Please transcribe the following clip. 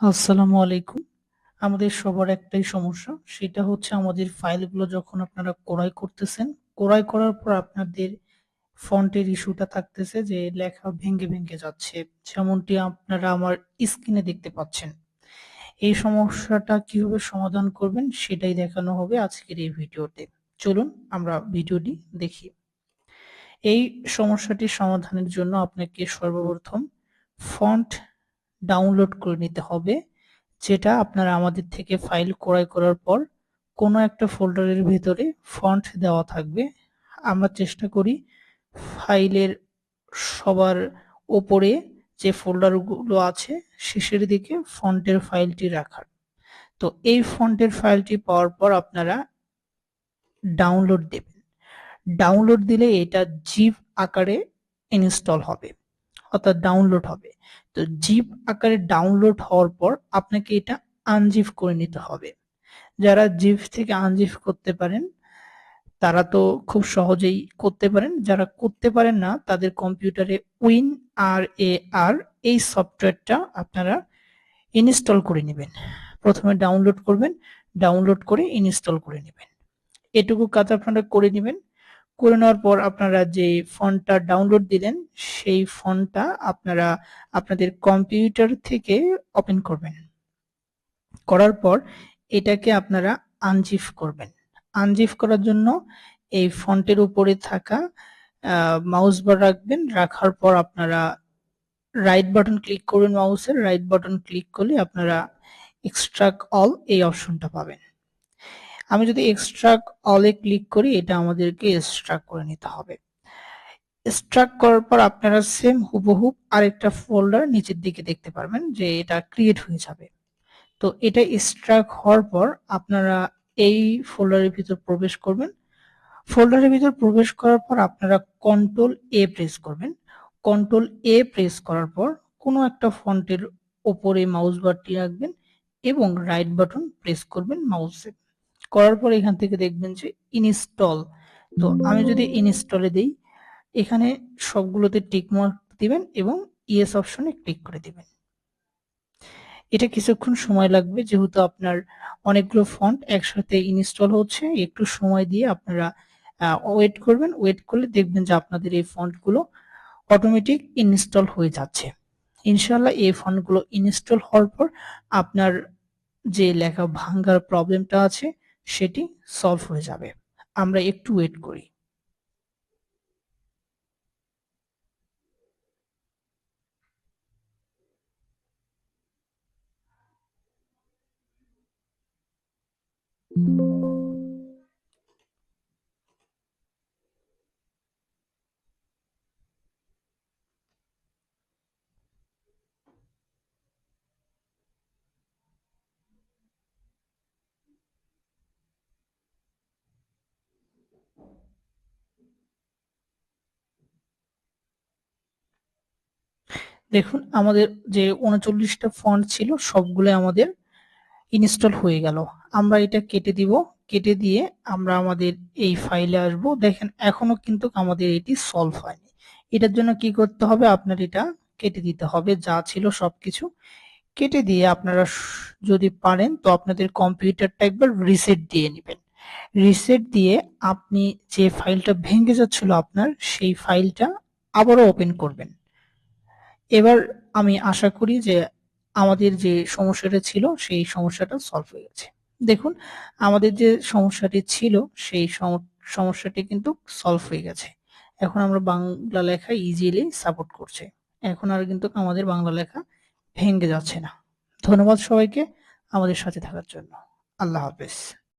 আসসালামু আলাইকুম। আমাদের সবার একটাই সমস্যা, সেটা হচ্ছে আমাদের ফাইলগুলো যখন আপনারা ক্রয় করতেছেন, ক্রয় করার পর আপনাদের ফন্টের ইস্যুটা থাকতেছে যে লেখা ভেঙে ভেঙে যাচ্ছে, যেমনটি আপনারা আমার স্ক্রিনে দেখতে পাচ্ছেন। এই সমস্যাটা কীভাবে সমাধান করবেন সেটাই দেখানো হবে আজকের এই ভিডিওতে। চলুন আমরা ভিডিওটি দেখি। এই সমস্যাটি সমাধানের জন্য আপনাকে সর্বপ্রথম ফন্ট ডাউনলোড করে নিতে হবে, যেটা আপনারা আমাদের থেকে ফাইল ক্রয় করার পর কোনো একটা ফোল্ডারের ভেতরে ফন্ট দেওয়া থাকবে। আমরা চেষ্টা করি ফাইলের সবার ওপরে যে ফোল্ডারগুলো আছে শেষের দিকে ফন্টের ফাইলটি রাখার। তো এই ফন্টের ফাইলটি পাওয়ার পর আপনারা ডাউনলোড দেবেন। ডাউনলোড দিলে এটা জিপ আকারে ইনস্টল হবে। অর্থাৎ ডাউনলোড হবে। তো জিপ আকারে ডাউনলোড হওয়ার পর আপনাকে এটা আনজিপ করে নিতে হবে। যারা জিপ থেকে আনজিপ করতে পারেন, তারা তো খুব সহজেই করতে পারেন। যারা করতে পারেন না, তাদের কম্পিউটারে উইন আর এ আর এই সফটওয়্যারটা আপনারা ইনস্টল করে নেবেন। প্রথমে ডাউনলোড করবেন ডাউনলোড করে ইনস্টল করে নেবেন। এটুকু কাজ আপনারা করে নেবেন। করে নেওয়ার পর আপনারা যে ফন্টটা ডাউনলোড দিলেন, সেই ফন্টটা আপনারা আপনাদের কম্পিউটার থেকে ওপেন করবেন। করার পর এটাকে আপনারা আনজিফ করবেন। আনজিফ করার জন্য এই ফন্টের উপরে থাকা মাউস বার রাখবেন। রাখার পর আপনারা রাইট বাটন ক্লিক করবেন মাউসের রাইট বাটন ক্লিক করলে আপনারা এক্সট্রাক্ট অল এই অপশনটা পাবেন। আমি যদি এক্সট্রাক্ট অলে ক্লিক করি, এটা আমাদেরকে এক্সট্রাক্ট করে নিতে হবে। এক্সট্রাক্ট করার পর আপনারা সেম হুবহুব আরেকটা ফোল্ডার নিচের দিকে দেখতে পারবেন যে এটা ক্রিয়েট হয়ে যাবে। তো এটা এক্সট্রাক্ট হওয়ার পর আপনারা এই ফোল্ডারের ভিতর প্রবেশ করবেন। ফোল্ডারের ভিতর প্রবেশ করার পর আপনারা কন্ট্রোল এ প্রেস করবেন। কন্ট্রোল এ প্রেস করার পর কোনো একটা ফন্টের ওপরে মাউস বারটি রাখবেন এবং রাইট বাটন প্রেস করবেন মাউসে করার পর এখান থেকে দেখবেন যে ইনস্টল তো আমি যদি ইনস্টলে দিই, এখানে সবগুলোতে টিক মার্ক দিবেন এবং ইয়েস অপশনে ক্লিক করে দিবেন। এটা কিছুক্ষণ সময় লাগবে, যেহেতু আপনার অনেকগুলো ফন্ট একসাথে ইনস্টল হচ্ছে, একটু সময় দিয়ে আপনারা ওয়েট করবেন। ওয়েট করলে দেখবেন যে আপনাদের এই ফন্টগুলো অটোমেটিক ইনস্টল হয়ে যাচ্ছে। ইনশাল্লাহ এই ফন্টগুলো ইনস্টল হওয়ার পর আপনার যে লেখা ভাঙ্গার প্রবলেমটা আছে সেটি সলভ হয়ে যাবে। আমরা একটু ওয়েট করি। দেখুন, আমাদের যে উনচল্লিশটা ফন্ট ছিল সবগুলো আমাদের ইনস্টল হয়ে গেল। আমরা এটা কেটে দিব। কেটে দিয়ে আমরা আমাদের এই ফাইলে আসব। দেখেন, এখনও কিন্তু আমাদের এটি সলভ হয়নি। এটার জন্য কি করতে হবে? আপনার এটা কেটে দিতে হবে। যা ছিল সবকিছু কেটে দিয়ে আপনারা যদি পারেন, তো আপনাদের কম্পিউটারটা একবার রিসেট দিয়ে নেবেন। রিসেট দিয়ে আপনি যে ফাইলটা ভেঙে যাচ্ছিল আপনার, সেই ফাইলটা আবারও ওপেন করবেন। এবার আমি আশা করি যে আমাদের যে সমস্যাটা ছিল, সেই সমস্যাটা সলভ হয়ে গেছে। দেখুন, আমাদের যে সমস্যাটি ছিল, সেই সমস্যাটি কিন্তু সলভ হয়ে গেছে। এখন আমরা বাংলা লেখা ইজিলি সাপোর্ট করছে। এখন আর কিন্তু আমাদের বাংলা লেখা ভেঙে যাচ্ছে না। ধন্যবাদ সবাইকে আমাদের সাথে থাকার জন্য। আল্লাহ হাফেজ।